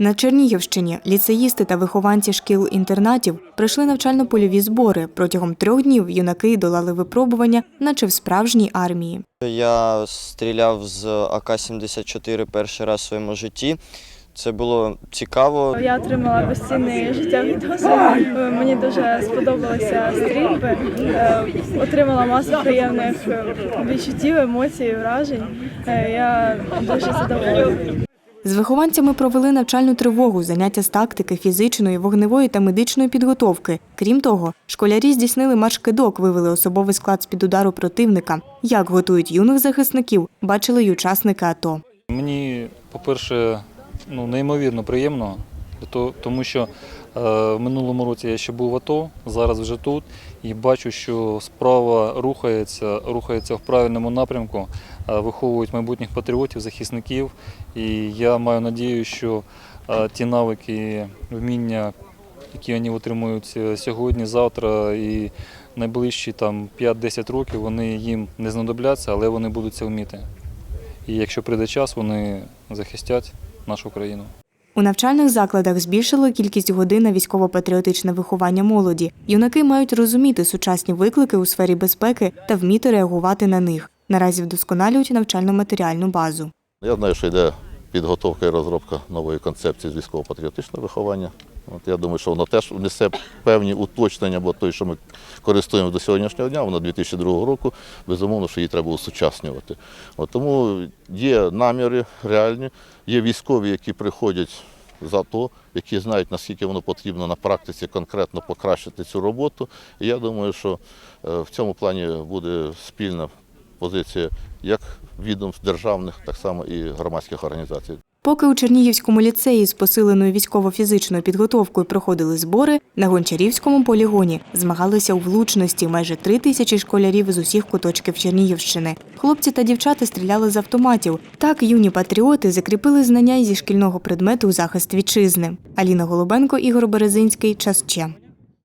На Чернігівщині ліцеїсти та вихованці шкіл-інтернатів пройшли навчально-польові збори. Протягом трьох днів юнаки долали випробування, наче в справжній армії. Я стріляв з АК-74 перший раз в своєму житті. Це було цікаво. Я отримала безцінний життєвий досвід. Мені дуже сподобалися стрільби. Е, Отримала масу приємних е, відчуттів, емоцій, вражень. Е, Я дуже задоволена. З вихованцями провели навчальну тривогу, заняття з тактики, фізичної, вогневої та медичної підготовки. Крім того, школярі здійснили марш-кидок, вивели особовий склад з-під удару противника. Як готують юних захисників, бачили й учасники АТО. Мені, по-перше, ну, неймовірно приємно, тому що е, в минулому році я ще був в АТО, зараз вже тут, і бачу, що справа рухається, рухається в правильному напрямку, е, виховують майбутніх патріотів, захисників. І я маю надію, що е, ті навики, вміння, які вони отримують сьогодні, завтра і найближчі там 5-10 років, вони їм не знадобляться, але вони будуть це вміти. І якщо прийде час, вони захистять нашу країну. У навчальних закладах збільшило кількість годин на військово-патріотичне виховання молоді. Юнаки мають розуміти сучасні виклики у сфері безпеки та вміти реагувати на них. Наразі вдосконалюють навчально-матеріальну базу. Я знаю, що йде підготовка і розробка нової концепції з військово-патріотичного виховання. От я думаю, що воно теж внесе певні уточнення, бо той, що ми користуємо до сьогоднішнього дня, воно 2002 року, безумовно, що її треба усучаснювати. От тому є наміри реальні, є військові, які приходять з АТО, які знають, наскільки воно потрібно на практиці конкретно покращити цю роботу. І я думаю, що е, в цьому плані буде спільна позиція як відомств державних, так само і громадських організацій. Поки у Чернігівському ліцеї з посиленою військово-фізичною підготовкою проходили збори, на Гончарівському полігоні змагалися у влучності майже три тисячі школярів з усіх куточків Чернігівщини. Хлопці та дівчата стріляли з автоматів. Так юні патріоти закріпили знання зі шкільного предмету захист вітчизни. Аліна Голубенко, Ігор Березинський. Час Че.